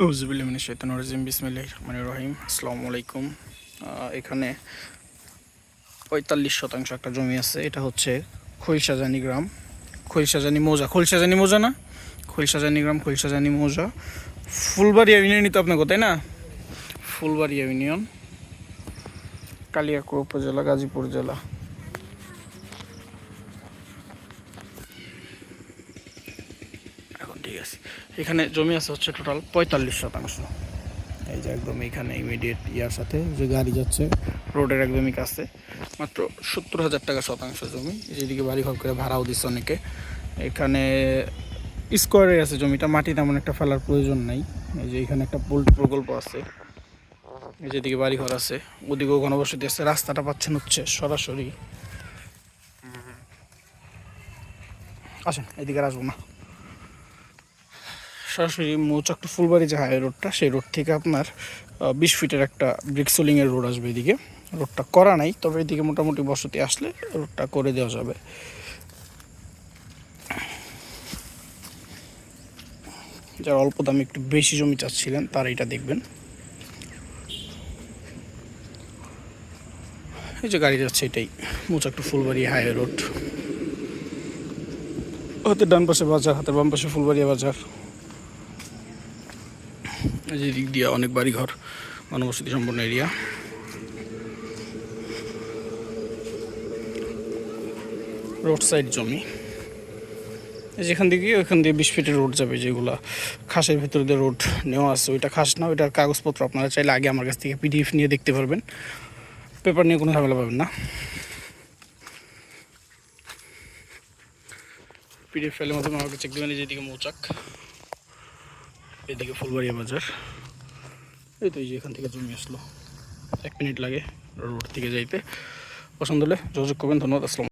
উজবিল্লামিন শৈতান রাজিম। বিসমিল্লাহ রহমান রহিম। আসসালামু আলাইকুম। এখানে পঁয়তাল্লিশ শতাংশ একটা জমি আছে। এটা হচ্ছে খৈলসাজানি গ্রাম। খৈলসাজানি মৌজা। খৈলসাজানি মৌজা না? খৈলসাজানি গ্রাম, খৈলসাজানি মৌজা। ফুলবাড়িয়া ইউনিয়নই তো আপনাকে, তাই না? ফুলবাড়িয়া ইউনিয়ন। কালিয়াকৈর উপজেলা, গাজীপুর জেলা এখন ঠিক আছে। এখানে জমি আছে হচ্ছে টোটাল পঁয়তাল্লিশ শতাংশ। এই যে একদম এখানে ইমিডিয়েট ইয়ার সাথে যে গাড়ি যাচ্ছে রোডের একদমই কাছে। মাত্র সত্তর হাজার টাকা শতাংশ জমি। যেদিকে বাড়ি ঘর করে ভাড়াও দিচ্ছে অনেকে। এখানে স্কোয়ারে আছে জমিটা, মাটি তেমন একটা ফেলার প্রয়োজন নাই। এই যে এখানে একটা পোল্ট প্রকল্প আছে। এই যেদিকে বাড়ি ঘর আছে, ওদিকেও ঘনবসতি আছে। রাস্তাটা পাচ্ছেন হচ্ছে সরাসরি। আসেন, এদিকে আসব না। সরাসরি মৌচাক টু ফুলবাড়ি যে হাই রোডটা সেই রোড থেকে আপনার বিশ ফিটের একটা ব্রিক্সোলিংয়ের রোড আসবে এদিকে। রোডটা করা নাই, তবে এদিকে মোটামুটি বসতি আসলে রোডটা করে দেওয়া যাবে। যারা অল্প দামে একটু বেশি জমি চাচ্ছিলেন, তারা এটা দেখবেন। এই যে গাড়ি যাচ্ছে এটাই Mouchak to Phulbari high road হাতের ডান পাশে বাজার, হাতের বাম পাশে ফুলবাড়িয়া বাজার। যে দিক দিয়ে অনেক বাড়ি ঘর ঘনবসতি সম্পন্ন এরিয়া। রোড সাইড জমি। যেখান থেকে, ওইখান দিয়ে বিশ ফিটের রোড যাবে যেগুলা খাসের ভিতর দিয়ে রোড নেওয়া আছে। ওইটা খাস না, ওইটার কাগজপত্র আপনারা চাইলে আগে আমার কাছ থেকে পিডিএফ নিয়ে দেখতে পারবেন। পেপার নিয়ে কোনো ঝামেলা পাবেন না। পিডিএফ ফাইলের মাধ্যমে আমাকে চেক দেবেন যেদিকে মৌচাক। এদিকে ফুলবাড়িয়া বাজার। এই তো এই যে এখান থেকে জমি আসলো। এক মিনিট লাগে রোড থেকে যাইতে। পছন্দ হলে যোগাযোগ করবেন। ধন্যবাদ, আসসালাম